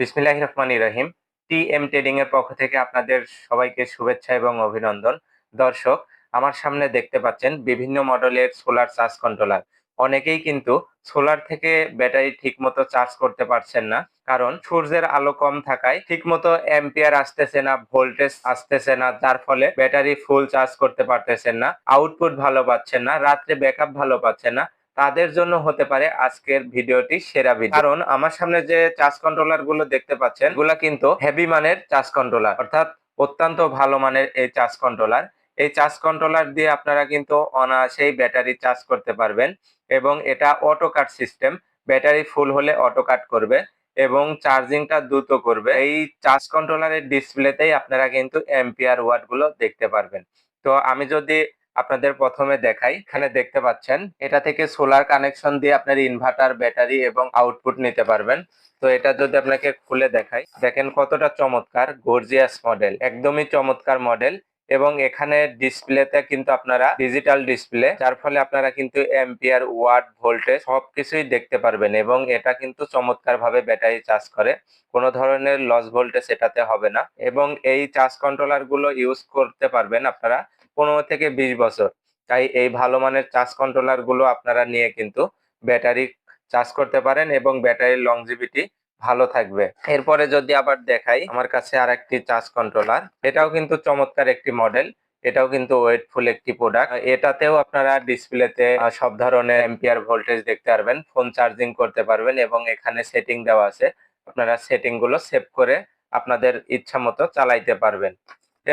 বিসমিল্লাহ রহমান রহিম টি এম ট্রেডিং এর পক্ষ থেকে আপনাদের সবাইকে শুভেচ্ছা এবং অভিনন্দন। দর্শক, আমার সামনে দেখতে পাচ্ছেন বিভিন্ন মডেলের সোলার চার্জ কন্ট্রোলার। অনেকেই কিন্তু সোলার থেকে ব্যাটারি ঠিকমতো চার্জ করতে পারছেন না, কারণ সূর্যের আলো কম থাকায় ঠিকমতো অ্যাম্পিয়ার আসতেছে না, ভোল্টেজ আসতেছে না, যার ফলে ব্যাটারি ফুল চার্জ করতে পারতেছেন না, আউটপুট ভালো পাচ্ছেন না, রাত্রে ব্যাকআপ ভালো পাচ্ছেন না তাদের জন্য হতে পারে আজকের ভিডিওটি সেরা ভিডিও। কারণ আমার সামনে যে চার্জ কন্ট্রোলারগুলো দেখতে পাচ্ছেন, এগুলা কিন্তু হেভি মানের চার্জ কন্ট্রোলার অর্থাৎ অত্যন্ত ভালো মানের এই চার্জ কন্ট্রোলার এই চার্জ কন্ট্রোলার দিয়ে আপনারা কিন্তু অনায়াসেই ব্যাটারি চার্জ করতে পারবেন এবং এটা auto cut system battery full হলে অটো কাট করবে এবং চার্জিংটা দ্রুত করবে। এই চার্জ কন্ট্রোলারের ডিসপ্লেতেই আপনারা কিন্তু এম্পিয়ার ওয়াটগুলো দেখতে পারবেন। তো আমি যদি আপনাদের প্রথমে দেখাই। এখানে দেখতে পাচ্ছেন, এটা থেকে সোলার কানেকশন দিয়ে আপনার ইনভার্টার ব্যাটারি এবং আউটপুট নিতে পারবেন। তো এটা যদি আপনাকে খুলে দেখাই, দেখেন কতটা চমৎকার গর্জিয়াস মডেল একদমই চমৎকার মডেল এবং এখানে ডিসপ্লেতে কিন্তু আপনারা ডিজিটাল ডিসপ্লে যার ফলে আপনারা কিন্তু এম্পিয়ার ওয়াট ভোল্টেজ সবকিছুই দেখতে পারবেন এবং এটা কিন্তু চমৎকার ভাবে ব্যাটারি চার্জ করে। কোনো ধরনের লস ভোল্টেজ এটাতে হবে না এবং এই চার্জ কন্ট্রোলারগুলো ইউজ করতে পারবেন আপনারা। পনেরো থেকে বিশ বছর। তাই এই ভালো মানের চার্জ কন্ট্রোলারগুলো আপনারা নিয়ে কিন্তু ব্যাটারি চার্জ করতে পারেন এবং ব্যাটারির লংজিভিটি ভালো থাকবে। এরপরে যদি আবার দেখাই, আমার কাছে আর একটি চার্জ কন্ট্রোলার এটাও কিন্তু চমৎকার একটি মডেল এটাও কিন্তু ওয়েটফুল একটি প্রোডাক্ট এটাতেও আপনারা ডিসপ্লেতে সব ধরনের এম্পিয়ার ভোল্টেজ দেখতে পারবেন ফোন চার্জিং করতে পারবেন এবং এখানে সেটিং দেওয়া আছে। আপনারা সেটিংগুলো সেভ করে আপনাদের ইচ্ছা মতো চালাইতে পারবেন।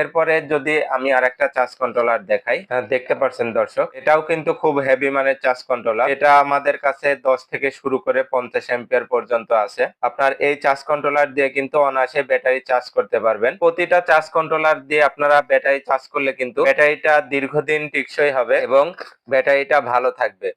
এরপরে যদি আমি আর একটা চার্জ কন্ট্রোলার দেখাই দেখতে পাচ্ছেন দর্শক? এটাও কিন্তু খুব হেভি মানের চার্জ কন্ট্রোলার এটা আমাদের কাছে দশ থেকে শুরু করে পঞ্চাশ এম্পিয়ার পর্যন্ত আছে। আপনার এই চার্জ কন্ট্রোলার দিয়ে কিন্তু অনায়াসে ব্যাটারি চার্জ করতে পারবেন। প্রতিটা চার্জ কন্ট্রোলার দিয়ে আপনারা ব্যাটারি চার্জ করলে কিন্তু ব্যাটারিটা দীর্ঘদিন টিকসই হবে এবং ব্যাটারিটা ভালো থাকবে।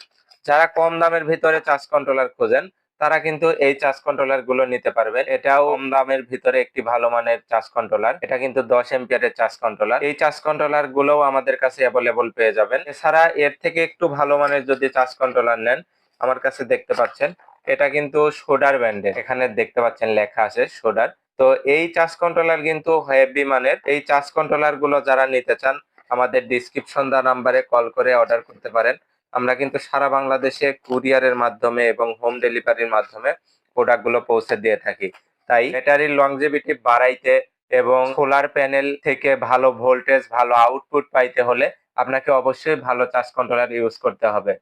যারা কম দামের ভিতরে চার্জ কন্ট্রোলার খোঁজেন তারা কিন্তু এই চার্জ কন্ট্রোলারগুলো নিতে পারবেন। এটাও কম দামের ভিতরে একটি ভালো মানের চার্জ কন্ট্রোলার এটা কিন্তু দশ এম্পিয়ারের চার্জ কন্ট্রোলার এই চার্জ কন্ট্রোলার গুলোও আমাদের কাছে অ্যাভেলেবল পেয়ে যাবেন। এছাড়া এর থেকে একটু ভালো মানের যদি চার্জ কন্ট্রোলার নেন, আমার কাছে দেখতে পাচ্ছেন, এটা কিন্তু সোডার ব্র্যান্ডের। এখানে দেখতে পাচ্ছেন লেখা আছে সোডার। তো এই চার্জ কন্ট্রোলার কিন্তু হেভি মানের। এই চার্জ কন্ট্রোলারগুলো যারা নিতে চান, আমাদের ডিসক্রিপশন দা নাম্বারে কল করে অর্ডার করতে পারেন। আমরা কিন্তু সারা বাংলাদেশে কুরিয়ারের মাধ্যমে এবং হোম ডেলিভারির মাধ্যমে প্রোডাক্টগুলো পৌঁছে দিয়ে থাকি। তাই ব্যাটারির লংজিভিটি বাড়াইতে এবং সোলার প্যানেল থেকে ভালো ভোল্টেজ ভালো আউটপুট পাইতে হলে আপনাকে অবশ্যই ভালো চার্জ কন্ট্রোলার ইউজ করতে হবে।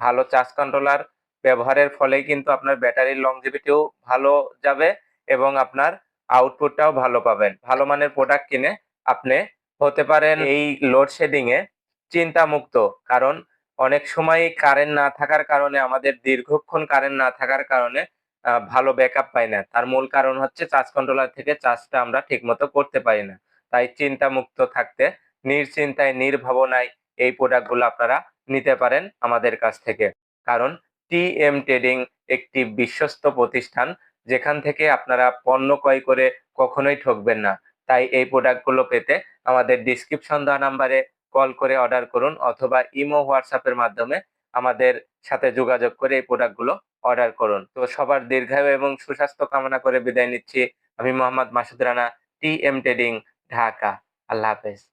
ভালো চার্জ কন্ট্রোলার ব্যবহারের ফলেই কিন্তু আপনার ব্যাটারির লংজিভিটিও ভালো যাবে এবং আপনার আউটপুটটাও ভালো পাবেন। ভালো মানের প্রোডাক্ট কিনে আপনি হতে পারেন এই লোডশেডিংয়ে চিন্তামুক্ত, কারণ অনেক সময় কারেন্ট না থাকার কারণে, আমাদের দীর্ঘক্ষণ কারেন্ট না থাকার কারণে ভালো ব্যাকআপ পাই না। তার মূল কারণ হচ্ছে চার্জ কন্ট্রোলার থেকে চার্জটা আমরা ঠিকমতো করতে পারি না। তাই চিন্তা মুক্ত থাকতে, নিশ্চিন্তায়, নির্ভাবনায় এই প্রোডাক্টগুলো আপনারা নিতে পারেন আমাদের কাছ থেকে। কারণ টি এম ট্রেডিং একটি বিশ্বস্ত প্রতিষ্ঠান, যেখান থেকে আপনারা পণ্য ক্রয় করে কখনোই ঠকবেন না। তাই এই প্রোডাক্টগুলো পেতে আমাদের ডিসক্রিপশন দেওয়া নাম্বারে কল করে অর্ডার করুন অথবা ইমো হোয়াটসঅ্যাপের মাধ্যমে আমাদের সাথে যোগাযোগ করে এই প্রোডাক্টগুলো অর্ডার করুন। তো সবার দীর্ঘায়ু এবং সুস্বাস্থ্য কামনা করে বিদায় নিচ্ছি। আমি Mohammad Masud Rana T M trading Dhaka আল্লাহ হাফেজ।